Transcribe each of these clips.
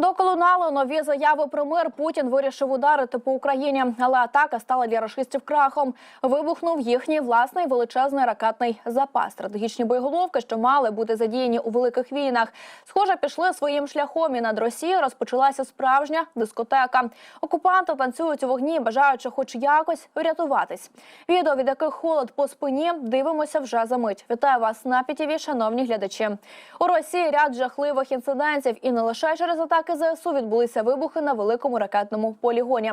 Доки лунали нові заяви про мир, Путін вирішив ударити по Україні, але атака стала для рашистів крахом. Вибухнув їхній власний величезний ракетний запас. Стратегічні боєголовки, що мали бути задіяні у великих війнах, схоже, пішли своїм шляхом. І над Росією розпочалася справжня дискотека. Окупанти танцюють у вогні, бажаючи, хоч якось врятуватись. Відео, від яких холод по спині, дивимося вже за мить. Вітаю вас на ПІТІВІ, шановні глядачі. У Росії ряд жахливих інцидентів, і не лише через атаки ЗСУ відбулися вибухи на великому ракетному полігоні.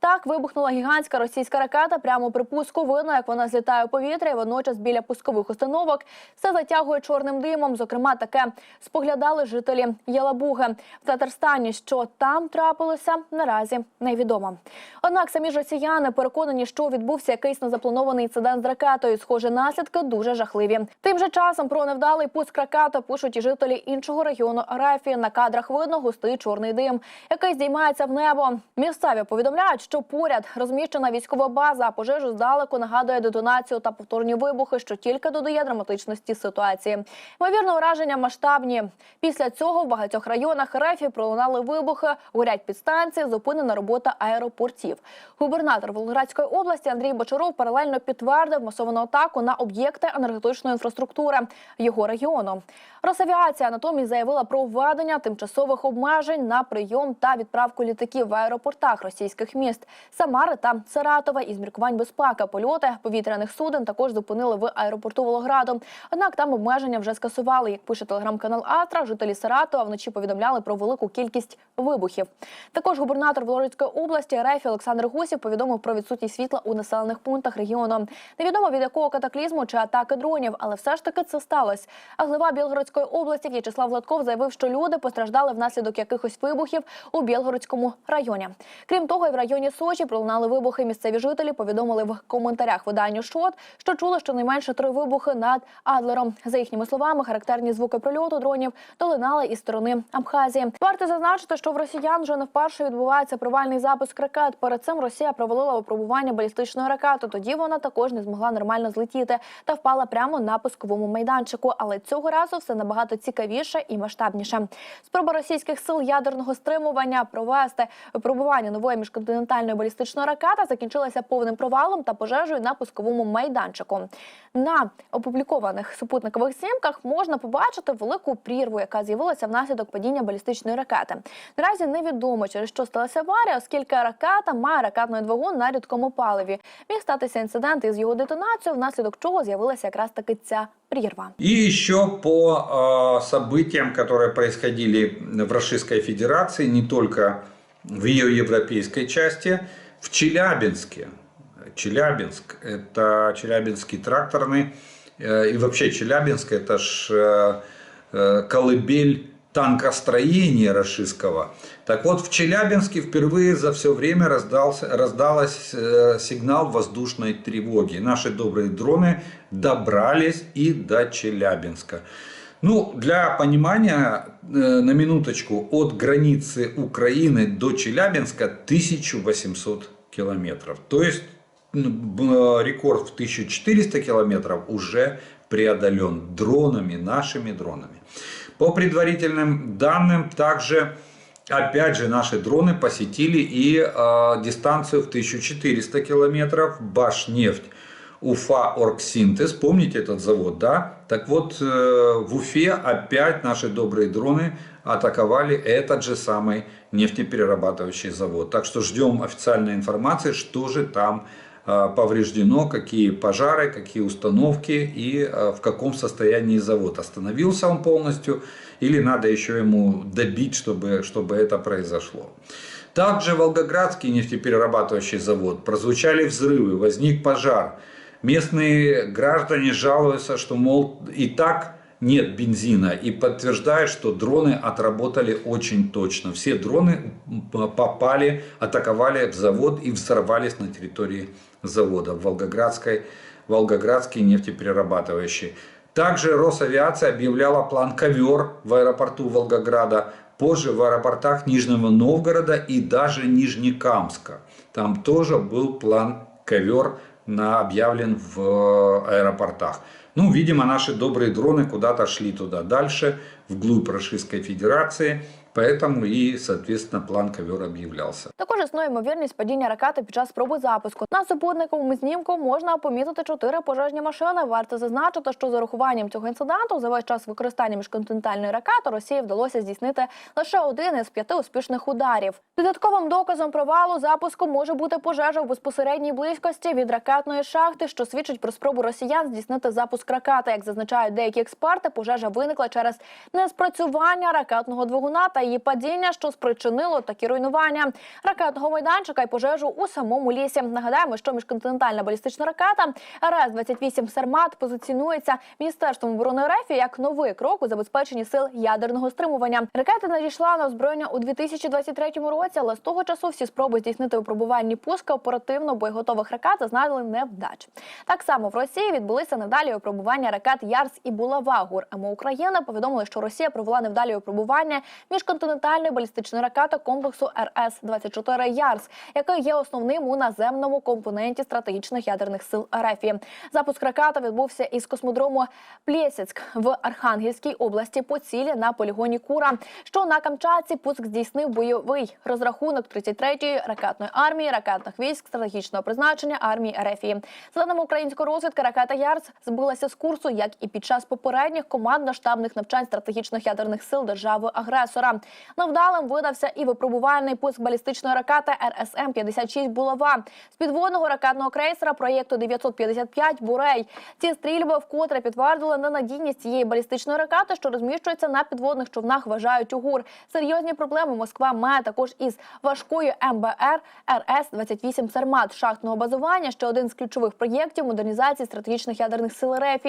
Так вибухнула гігантська російська ракета прямо при пуску. Видно, як вона злітає у повітря, і водночас біля пускових установок все затягує чорним димом. Зокрема, таке споглядали жителі Ялабуги в Татарстані. Що там трапилося, наразі невідомо. Однак самі ж росіяни переконані, що відбувся якийсь незапланований інцидент з ракетою. Схоже, наслідки дуже жахливі. Тим же часом про невдалий пуск ракети пишуть і жителі іншого регіону Рефі. На кадрах видно густий чорний дим, який здіймається в небо. Місцеві повідомляють, що поряд розміщена військова база. Пожежу здалеку нагадує детонацію та повторні вибухи, що тільки додає драматичності ситуації. Ймовірно, ураження масштабні. Після цього в багатьох районах Рефі пролунали вибухи, горять підстанції, зупинена робота аеропортів. Губернатор Волгоградської області Андрій Бочаров паралельно підтвердив масовану атаку на об'єкти енергетичної інфраструктури його регіону. Росавіація натомість заявила про введення тимчасових обмежень на прийом та відправку літаків в аеропортах російських міст Самари та Саратова із міркувань безпеки. Польоти повітряних суден також зупинили в аеропорту Волограду. Однак там обмеження вже скасували. Як пише телеграм-канал Атра, жителі Саратова вночі повідомляли про велику кількість вибухів. Також губернатор Волорицької області РФ Олександр Гусів повідомив про відсутність світла у населених пунктах регіону. Невідомо від якого катаклізму чи атаки дронів, але все ж таки це сталося. А глава Білгородської області В'ячеслав Гладков заявив, що люди постраждали внаслідок якихось вибухів у Білгородському районі. Крім того, і в районі Сочі пролунали вибухи. Місцеві жителі повідомили в коментарях виданню ШОТ, що чули щонайменше три вибухи над Адлером. За їхніми словами, характерні звуки прильоту дронів долинали із сторони Абхазії. Варто зазначити, що в росіян вже не вперше відбувається провальний запуск ракет. Перед цим Росія провалила випробування балістичної ракети. Тоді вона також не змогла нормально злетіти та впала прямо на пусковому майданчику. Але цього разу все набагато цікавіше і масштабніше. Спроба російських сил ядерного стримування провести випробування нової міжконтинентальної балістичної ракети закінчилася повним провалом та пожежею на пусковому майданчику. На опублікованих супутникових знімках можна побачити велику прірву, яка з'явилася внаслідок падіння балістичної ракети. Наразі невідомо, через що сталася аварія, оскільки ракета має ракетний двигун на рідкому паливі. Міг статися інцидент із його детонацією, внаслідок чого з'явилася якраз таки ця прірва. И еще по э, событиям, которые происходили в Российской Федерации, не только в ее европейской части, в Челябинске. Челябинск – это Челябинский тракторный, э, и вообще Челябинск – это ж э, э, колыбель танкостроения российского. Так вот, в Челябинске впервые за все время раздался, раздалась э, сигнал воздушной тревоги. Наши добрые дроны добрались и до Челябинска. Ну, для понимания, э, на минуточку, от границы Украины до Челябинска 1800 километров. То есть б- рекорд в 1400 километров уже преодолен дронами, нашими дронами. По предварительным данным, также, опять же, наши дроны посетили и э, дистанцию в 1400 километров, Башнефть, Уфа Оргсинтез, помните этот завод, да? Так вот, э, в Уфе опять наши добрые дроны атаковали этот же самый нефтеперерабатывающий завод. Так что ждем официальной информации, что же там повреждено, какие пожары, какие установки и э, в каком состоянии завод. Остановился он полностью или надо еще ему добить, чтобы, чтобы это произошло. Также Волгоградский нефтеперерабатывающий завод. Прозвучали взрывы, возник пожар. Местные граждане жалуются, что, мол, и так нет бензина. И подтверждают, что дроны отработали очень точно. Все дроны попали, атаковали в завод и взорвались на территории завода в Волгоградской, Волгоградский нефтеперерабатывающий. Также Росавиация объявляла план «Ковер» в аэропорту Волгограда, позже в аэропортах Нижнего Новгорода и даже Нижнекамска. Там тоже был план «Ковер» на, объявлен в аэропортах. Ну, видимо, наши добрые дроны куда-то шли туда дальше, вглубь Российской Федерации. Поэтому и, соответственно, план ковер объявлялся. Також існує ймовірність падіння ракети під час спроби запуску. На супутниковому знімку можна помітити чотири пожежні машини. Варто зазначити, що з урахуванням цього інциденту за весь час використання міжконтинентальної ракети Росії вдалося здійснити лише один із п'яти успішних ударів. Додатковим доказом провалу запуску може бути пожежа в безпосередній близькості від ракетної шахти, що свідчить про спробу росіян здійснити запуск ракети. Як зазначають деякі експерти, пожежа виникла через неспрацювання ракетного двигуна та її падіння, що спричинило такі руйнування ракетного майданчика і пожежу у самому лісі. Нагадаємо, що міжконтинентальна балістична ракета РС-28 «Сармат» позиціонується міністерством оборони РФ як новий крок у забезпеченні сил ядерного стримування. Ракета надійшла на озброєння у 2023 році, але з того часу всі спроби здійснити випробувальні пуски оперативно боєготових ракет зазнали невдач. Так само в Росії відбулися невдалі випробування ракет Ярс і Булава. ГУР МО України повідомили, що Росія провела невдалі випробування міжконтинентальної балістичної ракети комплексу РС-24 Ярс, який є основним у наземному компоненті стратегічних ядерних сил РФ. Запуск ракети відбувся із космодрому Плєсяцьк в Архангельській області по цілі на полігоні Кура, що на Камчатці пуск здійснив бойовий розрахунок 33-ї ракетної армії ракетних військ стратегічного призначення армії РФ. Даними української розвідки, ракета Ярс збилася з курсу, як і під час попередніх командно-штабних навчань стратегічних ядерних сил держави-агресора. Невдалим видався і випробувальний пуск балістичної ракети РСМ 56 Булава з підводного ракетного крейсера проєкту 955 Бурей. Ці стрільби вкотре підтвердили ненадійність цієї балістичної ракети, що розміщується на підводних човнах. Вважають УГУР. Серйозні проблеми Москва має також із важкою МБР РС 28 Сармат шахтного базування. Ще один з ключових проєктів модернізації стратегічних ядерних сил РФ.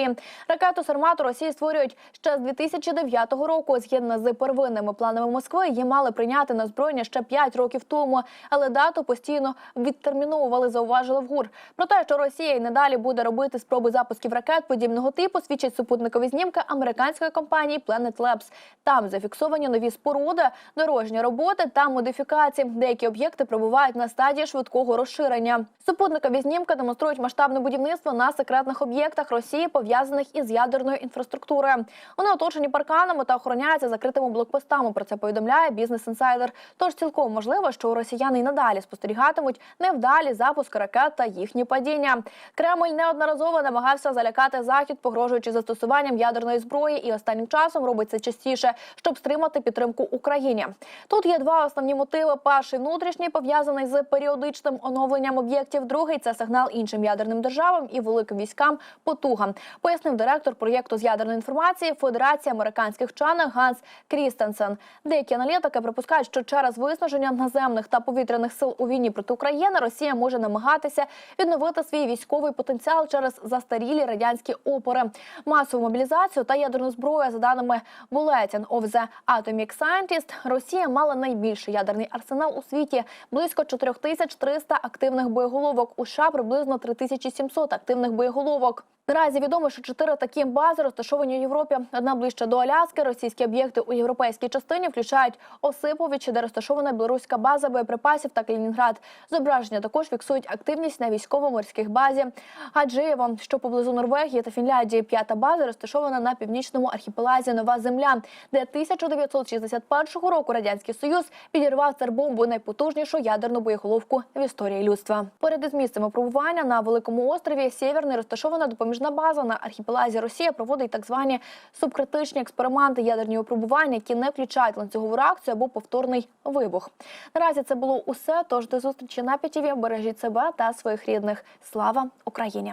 Ракету Сармат Росії створюють ще з 2009 року. Згідно з первинними планами Москви, її мали прийняти на збройня ще 5 років тому, але дату постійно відтерміновували. Зауважили в ГУР. Про те, що Росія й надалі буде робити спроби запусків ракет подібного типу, свідчать супутникові знімки американської компанії Planet Labs. Там зафіксовані нові споруди, дорожні роботи та модифікації. Деякі об'єкти перебувають на стадії швидкого розширення. Супутникові знімки демонструють масштабне будівництво на секретних об'єктах Росії, пов'язаних із ядерною інфраструктурою. Вони оточені парканами та охороняються закритими блокпостами. Про це повідомляє бізнес інсайдер. Тож цілком можливо, що росіяни й надалі спостерігатимуть невдалі запуски ракет та їхні падіння. Кремль неодноразово намагався залякати захід, погрожуючи застосуванням ядерної зброї, і останнім часом робить це частіше, щоб стримати підтримку Україні. Тут є два основні мотиви: перший внутрішній пов'язаний з періодичним оновленням об'єктів. Другий це сигнал іншим ядерним державам і великим військам потуга. Пояснив директор проєкту з ядерної інформації Федерації американських вчених Ганс Крістенсен. Деякі аналітики припускають, що через виснаження наземних та повітряних сил у війні проти України Росія може намагатися відновити свій військовий потенціал через застарілі радянські опори, масову мобілізацію та ядерну зброю. За даними Bulletin of the Atomic Scientist, Росія мала найбільший ядерний арсенал у світі близько 4300 активних боєголовок. У США приблизно 3700 активних боєголовок. Наразі відомо, що чотири такі бази розташовані у Європі. Одна ближче до Аляски. Російські об'єкти у європейській частині включають Осиповичі, де розташована білоруська база боєприпасів та Калінінград. Зображення також фіксують активність на військово-морських базі. Гаджиєво, що поблизу Норвегії та Фінляндії, п'ята база розташована на північному архіпелазі Нова Земля, де 1961 року радянський союз підірвав цербомбу найпотужнішу ядерну боєголовку в історії людства. Поряд із місцем випробування на великому острові Сєвєрний розташована допоміжна база на архіпелазі. Росія проводить так звані субкритичні експерименти ядерні випробування, які не включають ланцюгову реакцію або повторний вибух. Наразі це було усе. Тож до зустрічі на п'ятіві. Бережіть себе та своїх рідних. Слава Україні!